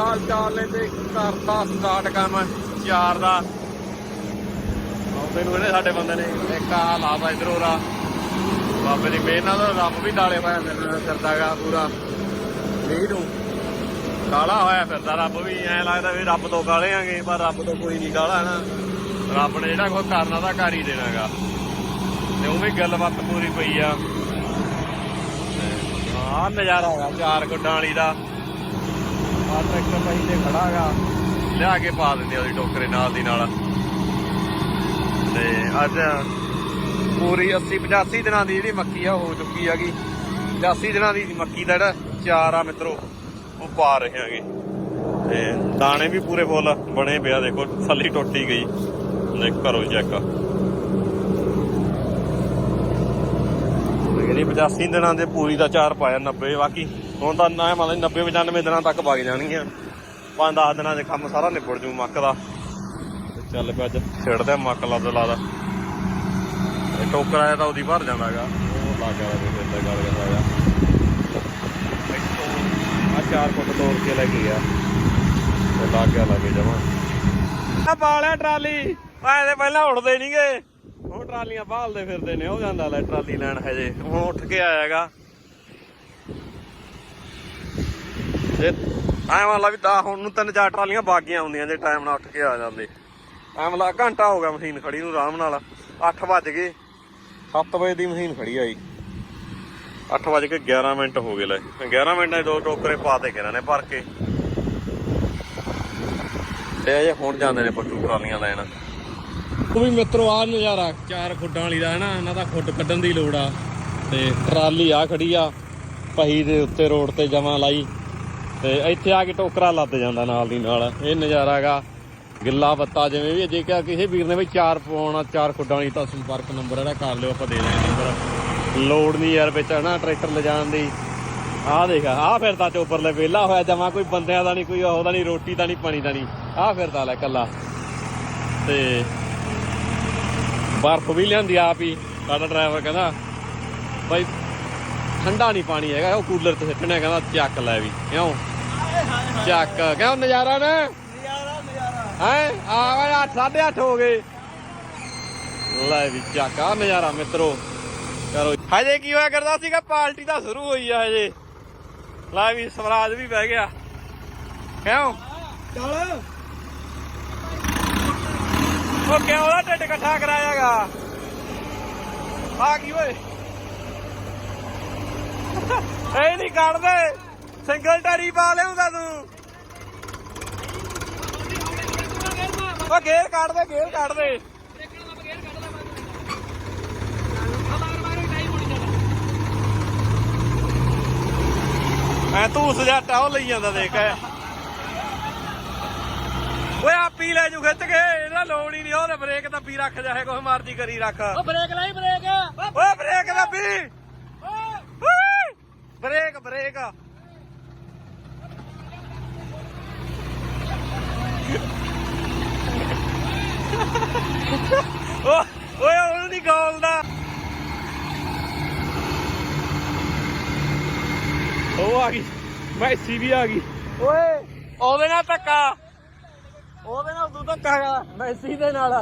ਹਾਲ ਚਾਲ ਨੇ ਤੇ ਕਰਤਾ ਸਟਾਰਟ ਕੰਮ ਚਾਰ ਦਾ। ਆਉਂਦੇ ਨੂੰ ਇਹਨੇ ਸਾਡੇ ਬੰਦੇ ਨੇ? ਇੱਕ ਆ ਲਾਦਾ ਇਧਰੋਂ ਰਾ ਬਾਬੇ ਦੀ ਮਿਹਰ ਨਾਲ ਰੱਬ ਵੀ ਡਾਲੇ ਹੋਇਆ ਫਿਰਦਾ ਫਿਰਦਾਗਾ ਪੂਰਾ। ਮੀਂਹ ਨੂੰ। ਕਾਲਾ ਹੋਇਆ ਫਿਰਦਾ ਰੱਬ ਵੀ ਐ ਲੱਗਦਾ ਵੀ ਰੱਬ ਤੋਂ ਕਾਲੇ ਆਂਗੇ ਪਰ ਰੱਬ ਤੋਂ ਕੋਈ ਨਹੀਂ ਕਾਲਾ ਨਾ। ਰੱਬ ਨੇ ਜਿਹੜਾ ਕੋਈ ਕਰਨਾ ਤਾਂ ਕਰ ਹੀ ਦੇਣਾਗਾ ਤੇ ਉਹ ਵੀ ਗੱਲਬਾਤ ਪੂਰੀ ਪਈ ਆ। ਆ ਨਜ਼ਾਰਾ ਹੈਗਾ ਚਾਰ ਗੁੱਡਾਂ ਵਾਲੀ ਦਾ। ਆ ਪਈ ਤੇ ਖੜਾਗਾ ਲਿਆ ਕੇ ਪਾ ਦਿੰਦੇ ਉਹਦੀ ਟੋਕਰੇ ਨਾਲ ਦੀ ਨਾਲ। ਤੇ ਅੱਜ ਪੂਰੀ 80 85 ਦਿਨਾਂ ਦੀ ਜਿਹੜੀ ਮੱਕੀ ਆ, ਹੋ ਚੁੱਕੀ ਹੈਗੀ। 85 ਦਿਨਾਂ ਦੀ ਮੱਕੀ ਦਾ ਜਿਹੜਾ ਚਾਰ ਆ ਮਿੱਤਰੋ, ਉਹ ਪਾ ਰਹੇ ਹੈਗੇ। ਤੇ ਦਾਣੇ ਵੀ ਪੂਰੇ ਫੁੱਲ ਬਣੇ ਪਿਆ ਦੇਖੋ, ਥੱਲੀ ਟੁੱਟੀ ਗਈ। ਦੇਖ ਕਰੋ ਚੈੱਕ। ਜਿਹੜੀ 85 ਦਿਨਾਂ ਦੇ ਪੂਰੀ ਦਾ ਚਾਰ ਪਾਇਆ 90 ਬਾਕੀ ਹੁਣ ਤਾਂ ਨਾ ਮੰਨ ਲਓ 90 95 ਦਿਨਾਂ ਤੱਕ ਵਗ ਜਾਣਗੀਆਂ। 5-10 ਦਿਨਾਂ ਦੇ ਕੰਮ ਸਾਰਾ ਨਿਬੜ ਜੂ ਮੱਕ ਦਾ। ਤੇ ਚੱਲ ਪਿਆ ਅੱਜ। ਛੇੜਦੇ ਮੱਕ ਲੱਦ ਲਾਦਾ ਇਹ ਟੋਕਰਾ ਆਇਆ ਤਾਂ ਉਹਦੀ ਭਰ ਜਾਂਦਾ ਹੈਗਾ ਉਹ ਲਾ ਕੇ ਆਇਆ ਤੇ ਫਿਰ ਗੱਲ ਕਰਦਾ ਹੈਗਾ ਆ ਚਾਰ ਫੁੱਟ ਤੋੜ ਕੇ ਲੈ ਕੇ ਗਿਆ ਤੇ ਲਾ ਗਿਆ ਲਾਗੇ ਜਮਾ ਆ ਪਾਲਿਆ ਟਰਾਲੀ। ਮੈਂ ਤੇ ਪਹਿਲਾਂ ਉੜਦੇ ਨਹੀਂਗੇ ਹੁਣ ਟਰਾਲੀਆਂ ਭਾਲਦੇ ਫਿਰਦੇ ਨੇ ਉਹ ਜਾਂਦਾ ਲੈ ਟਰਾਲੀ ਲੈਣ ਹਜੇ। ਹੁਣ ਉੱਠ ਕੇ ਆਇਆਗਾ ਜੇ ਐਂ ਲਾ ਵੀ ਤਾਂ ਹੁਣ ਨੂੰ ਤਿੰਨ ਚਾਰ ਟਰਾਲੀਆਂ ਬਾਗੀਆਂ ਹੁੰਦੀਆਂ ਜੇ ਟਾਈਮ ਨਾਲ ਉੱਠ ਕੇ ਆ ਜਾਂਦੇ। ਐਂ ਲਾ ਘੰਟਾ ਹੋ ਗਿਆ ਮਸ਼ੀਨ ਖੜੀ ਨੂੰ ਆਰਾਮ ਨਾਲ। 8 ਵੱਜ ਗਏ। 7 ਵਜੇ ਦੀ ਮਸ਼ੀਨ ਖੜੀ ਆਈ। 8 ਵਜ ਕੇ 11 ਮਿੰਟ ਹੋ ਗਏ ਲੈ। 11 ਮਿੰਟਾਂ ਦੋ ਟੋਕਰੇ ਪਾਤੇ ਕਿਹਨਾਂ ਨੇ ਭਰ ਕੇ। ਤੇ ਅਜੇ ਹੁਣ ਜਾਂਦੇ ਨੇ ਪੱਟੂ ਟਰਾਲੀਆਂ ਲੈਣ। ਉਹ ਵੀ ਮਿੱਤਰੋ ਆ ਨਜ਼ਾਰਾ ਚਾਰ ਖੁੱਡਾਂ ਵਾਲੀ ਦਾ ਹੈ ਇਹਨਾਂ ਦਾ ਖੁੱਡ ਕੱਢਣ ਦੀ ਲੋੜ ਆ। ਤੇ ਟਰਾਲੀ ਆ ਖੜੀ ਆ, ਪਹੀ ਦੇ ਉੱਤੇ ਰੋਡ ਤੇ ਜਮਾ ਲਾਈ। ਤੇ ਇੱਥੇ ਆ ਕੇ ਟੋਕਰਾ ਲੱਦ ਜਾਂਦਾ ਨਾਲ ਦੀ ਨਾਲ। ਇਹ ਨਜ਼ਾਰਾ ਹੈਗਾ ਗਿੱਲਾ ਬੱਤਾ ਜਿਵੇਂ ਵੀ ਜੇ ਕਿ ਕਿਸੇ ਵੀਰ ਨੇ ਵੀ ਚਾਰ ਪਾਉਣਾ ਚਾਰ ਖੁੱਡਾਂ ਵਾਲੀ ਤਾਂ ਸੰਪਰਕ ਨੰਬਰ ਜਿਹੜਾ ਕਰ ਲਿਓ ਆਪਾਂ ਦੇ ਦੇਣਾ ਨੰਬਰ। ਲੋਡ ਨਹੀਂ ਯਾਰ ਵਿੱਚ ਹਨਾ ਟਰੈਕਟਰ ਲਿਜਾਣ ਦੀ। ਆਹ ਦੇਖ, ਆਹ ਫਿਰਦਾ ਚੋਪਰ ਲੈ ਵਿਹਲਾ ਹੋਇਆ ਜਮਾ, ਕੋਈ ਬੰਦਿਆਂ ਦਾ ਨਹੀਂ, ਕੋਈ ਉਹਦਾ ਨਹੀਂ, ਰੋਟੀ ਦਾ ਨਹੀਂ, ਪਾਣੀ ਦਾ ਨਹੀਂ। ਆਹ ਫਿਰਦਾ ਲੈ ਕੱਲਾ ਤੇ ਬਰਫ਼ ਵੀ ਲਿਆਂਦੀ ਆਪ ਹੀ, ਸਾਡਾ ਡਰਾਈਵਰ ਕਹਿੰਦਾ, ਬਾਈ ਠੰਡਾ ਨਹੀਂ ਪਾਣੀ ਹੈਗਾ, ਉਹ ਕੂਲਰ ਤੇ ਸਿੱਟਣਾ ਕਹਿੰਦਾ, ਚੱਕ ਲੈ ਵੀ, ਕਿਉਂ? ਚੱਕ ਕਿਉਂ ਨਜ਼ਾਰਾ ਨਾ। ਨਜ਼ਾਰਾ ਨਜ਼ਾਰਾ। ਹੈ? ਆ ਵੇ 8:30 ਹੋ ਗਏ। ਲੈ ਵੀ ਚੱਕ ਆ ਨਜ਼ਾਰਾ ਮਿੱਤਰੋ। ਕਰੋ ਹਜੇ ਕੀ ਹੋਇਆ ਕਰਦਾ ਸੀਗਾ? ਪਾਰਟੀ ਤਾਂ ਸ਼ੁਰੂ ਹੋਈ ਆ ਹਜੇ। ਲੈ ਵੀ ਸਵਰਾਜ ਵੀ ਬਹਿ ਗਿਆ। ਕਿਉਂ? ਚੱਲ। ਉਹ ਕਿਉਂ ਉਹਦਾ ਢਿੱਡ ਇਕੱਠਾ ਕਰਾਇਆਗਾ? ਆ ਕੀ ਓਏ? ਇਹ ਨਹੀਂ ਕੱਢਦੇ। ਸਿੰਗਲ ਟਾਰੀ ਪਾ ਲਿਆਉਂਦਾ ਤੂੰ ਉਹ ਗੇਰ ਕੱਢ ਦੇ ਗੇਰ ਕੱਢ ਦੇ। ਐ ਤੂੰ ਸਜਾਟਾ ਉਹ ਲਈ ਜਾਂਦਾ ਦੇਖ। ਓਏ ਆ ਪੀ ਲੈ ਜੂ ਖਿੱਚ ਕੇ ਇਹਦਾ ਲੋੜ ਹੀ ਨਹੀਂ ਉਹਦੇ ਬ੍ਰੇਕ ਤਾਂ ਪੀ ਰੱਖ ਜਾਏ ਕੁਛ ਮਰਜ਼ੀ ਕਰੀ ਰੱਖ। ਉਹ ਬ੍ਰੇਕ ਲਾਈ ਬ੍ਰੇਕ। ਓਏ ਬ੍ਰੇਕ ਦਾ ਓਏ। Brake brake. ਓਏ ਉਹ ਨਹੀਂ ਗੋਲਦਾ। ਉਹ ਆ ਗਈ ਮੈਸੀ ਵੀ ਆ ਗਈ। ਓਏ। ਉਹਦੇ ਨਾਲ ਧੱਕਾ। ਉਹਦੇ ਨਾਲ ਤੂੰ ਧੱਕਾ ਗਾ ਮੈਸੀ ਦੇ ਨਾਲ।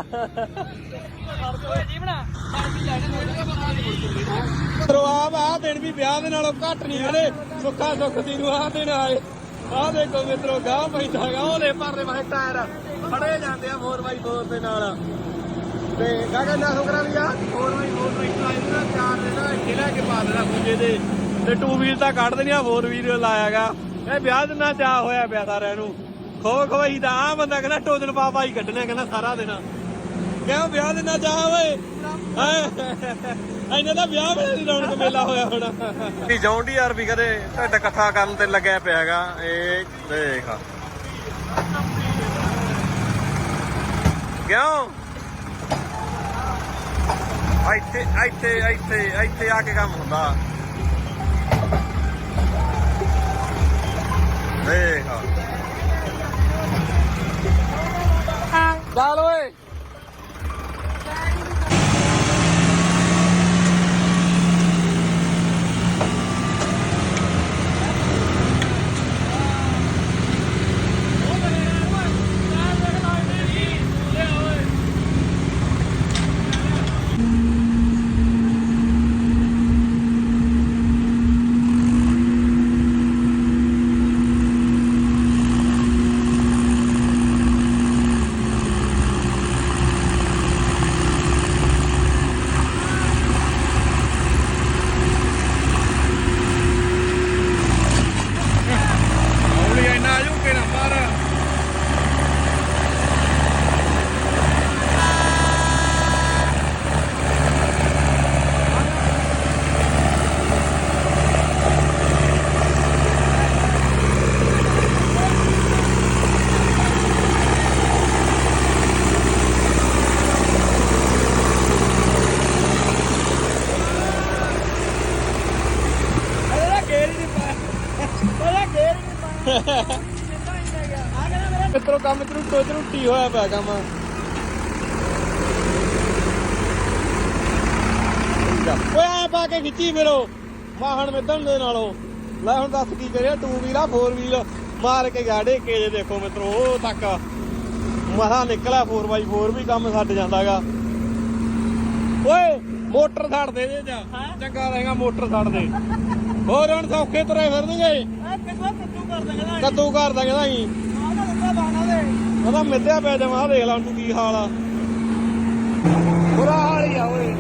ਰਵਾਬ ਆ ਦਿਨ ਵੀ ਵਿਆਹ ਦੇ ਨਾਲੋਂ ਘੱਟ ਨਹੀਂ ਹਲੇ। ਸੁੱਖਾ ਸੁੱਖ ਦੀ ਨੂੰ ਆ ਦਿਨ ਆਏ। ਆ ਦੇਖੋ ਮਿੱਤਰੋ ਗਾਹ ਪੈਂਦਾ ਗਾ ਉਹਦੇ ਪਰਲੇ ਵਾਲੇ ਟਾਇਰ। ਫੜੇ ਜਾਂਦੇ ਆ 4x4 ਦੇ ਨਾਲ। ਤੇ ਕਾਗਾ ਨਾ ਸੁਕਰਾ ਵੀ ਆ 4x4 ਟਰੈਕਟਰ ਆਏ ਨਾ ਚਾਰ ਦੇ ਨਾ ਇੱਥੇ ਲੈ ਕੇ ਪਾ ਦੇਣਾ ਖੁੱਜੇ ਦੇ। ਤੇ 2 ਵੀਲ ਤਾਂ ਕੱਢ ਦੇਣੀਆਂ 4 ਵੀਲ ਲਾਇਆਗਾ। ਇਹ ਵਿਆਹ ਦੇ ਨਾਲ ਚਾ ਹੋਇਆ ਪਿਆ ਸਾਰਿਆਂ ਨੂੰ। ਖੋ ਖਵਾਈ ਦਾ ਆ ਬੰਦਾ ਕਹਿੰਦਾ ਟੋਜਨ ਪਾਪਾ ਹੀ ਕੱਢਣਾ ਕਹਿੰਦਾ ਸਾਰਾ ਦਿਨ। ਕਿਉਂ ਵਿਆਹ ਦੇ ਨਾਲ ਜਾ ਓਏ? ਇਹਨਾਂ ਦਾ ਵਿਆਹ ਵੇਲੇ ਦੀ ਰੌਣਕ ਮੇਲਾ ਹੋਇਆ ਹੋਣਾ। ਜੌਂਡੀ ਯਾਰ ਵੀ ਕਦੇ ਢੱਡ ਇਕੱਠਾ ਕਰਨ ਤੇ ਲੱਗਿਆ ਪਿਆ ਹੈਗਾ ਇਹ ਦੇਖ। ਕਿਉਂ ਇੱਥੇ ਇੱਥੇ ਇੱਥੇ ਇੱਥੇ ਆ ਕੇ ਕੰਮ ਹੁੰਦਾ ਦੇਖ ਚੱਲ ਓਏ ਮਿੱਤਰੋ ਕੰਮ ਚ ਰੁੱਟੋ ਚ ਰੁੱਟੀ ਹੋਇਆ ਪਿਆ ਕੰਮ। ਓਏ ਆ ਪਾ ਕੇ ਖਿੱਚੀ ਮੇਰੋ ਵਾਹਣ ਮਿੱਧਣ ਦੇ ਨਾਲੋਂ। ਲੈ ਹੁਣ ਦੱਸ ਕੀ ਕਰਿਆ 2 ਵੀਲ ਆ 4 ਵੀਲ ਮਾਰ ਕੇ ਗਾੜੇ ਕੇ ਜੇ ਦੇਖੋ ਮਿੱਤਰੋ ਉਹ ਤੱਕ। ਮਹਾ ਨਿਕਲਿਆ 4x4 ਵੀ ਕੰਮ ਛੱਡ ਜਾਂਦਾਗਾ। ਓਏ ਮੋਟਰ ਛੱਡ ਦੇ ਜੇ ਜਾ ਚੰਗਾ ਰਹੇਗਾ ਮੋਟਰ ਛੱਡ ਦੇ। ਹੋਰ ਹੁਣ ਸੌਖੇ ਤੁਰੇ ਫਿਰਨਗੇ। ਕੱਦੂ ਘਰ ਦਾ ਕਹਿੰਦਾ ਸੀ ਉਹਦਾ ਮਿੱਧਿਆ ਪੈ ਜਾਵਾਂ, ਆਹ ਦੇਖ ਲਾ ਤੂੰ ਕੀ ਹਾਲ ਆ। ਬੁਰਾ ਹਾਲ ਹੀ ਆ ਓਏ।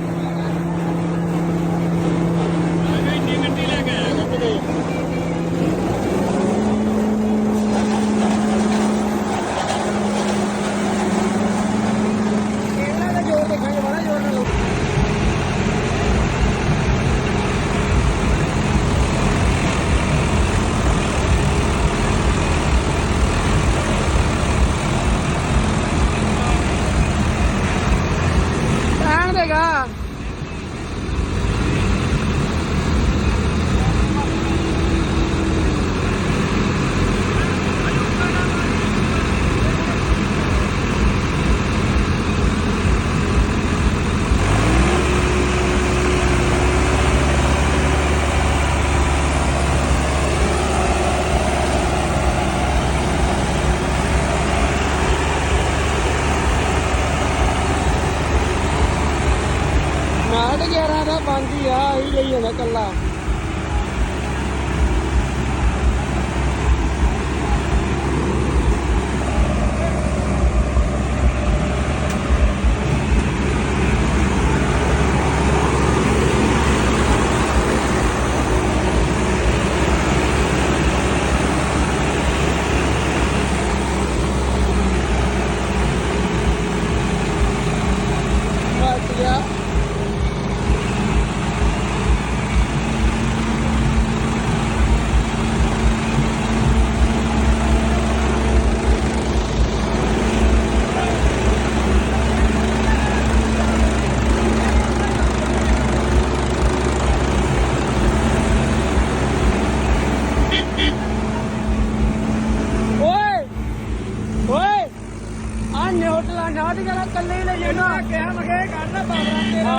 ਆ ਨਿਊਟਲਾ ਨਾਟ ਕਰਾ ਕੱਲੇ ਹੀ ਲੈ ਜਾਣਾ। ਕਿਹਾ ਮਗੇ ਕੱਢਦਾ ਬਾਬਰਾ ਹਾਂ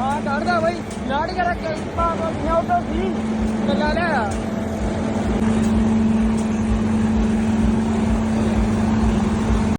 ਹਾਂ ਕੱਢਦਾ ਬਈ। ਨਾਟ ਕਰਾ ਪਾਪਾ ਨਿਊਟਲ ਸੀ ਕੱਲਾ ਲਿਆ।